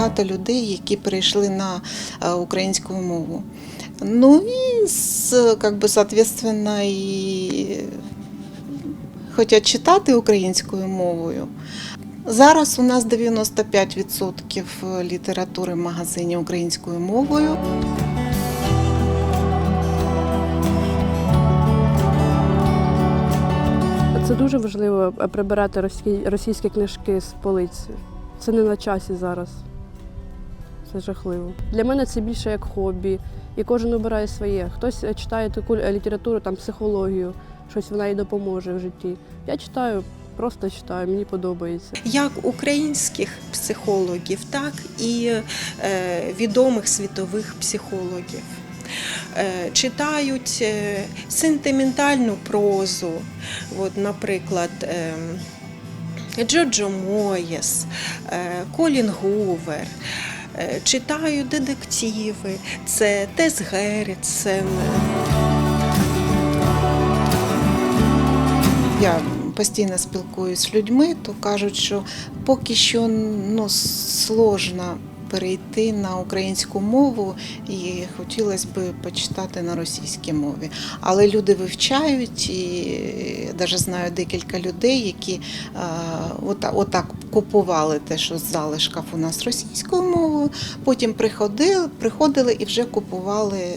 багато людей, які перейшли на е, українську мову. Ну і как бы, соответственно, і хочуть читати українською мовою. Зараз у нас 95% літератури в магазині українською мовою. Це дуже важливо е, прибирати російські, книжки з полиць. Це не на часі зараз. Це жахливо. Для мене це більше як хобі. І кожен обирає своє. Хтось е, читає таку е, літературу, там психологію, щось вона їй допоможе в житті. Я читаю, просто читаю, мені подобається. як українських психологів, так і е, відомих світових психологів. Читають сентиментальну прозу, от, наприклад, е, Джоджо Моєс, Колін Гувер. Е, Читають детективи, це Тес Геррітсен, Я постійно спілкуюся з людьми, то кажуть, що поки що ну, сложно перейти на українську мову і хотілося б почитати на російській мові. Але люди вивчають і навіть знаю декілька людей, які отак купували те, що з залишків у нас російською мовою, потім приходили, приходили і вже купували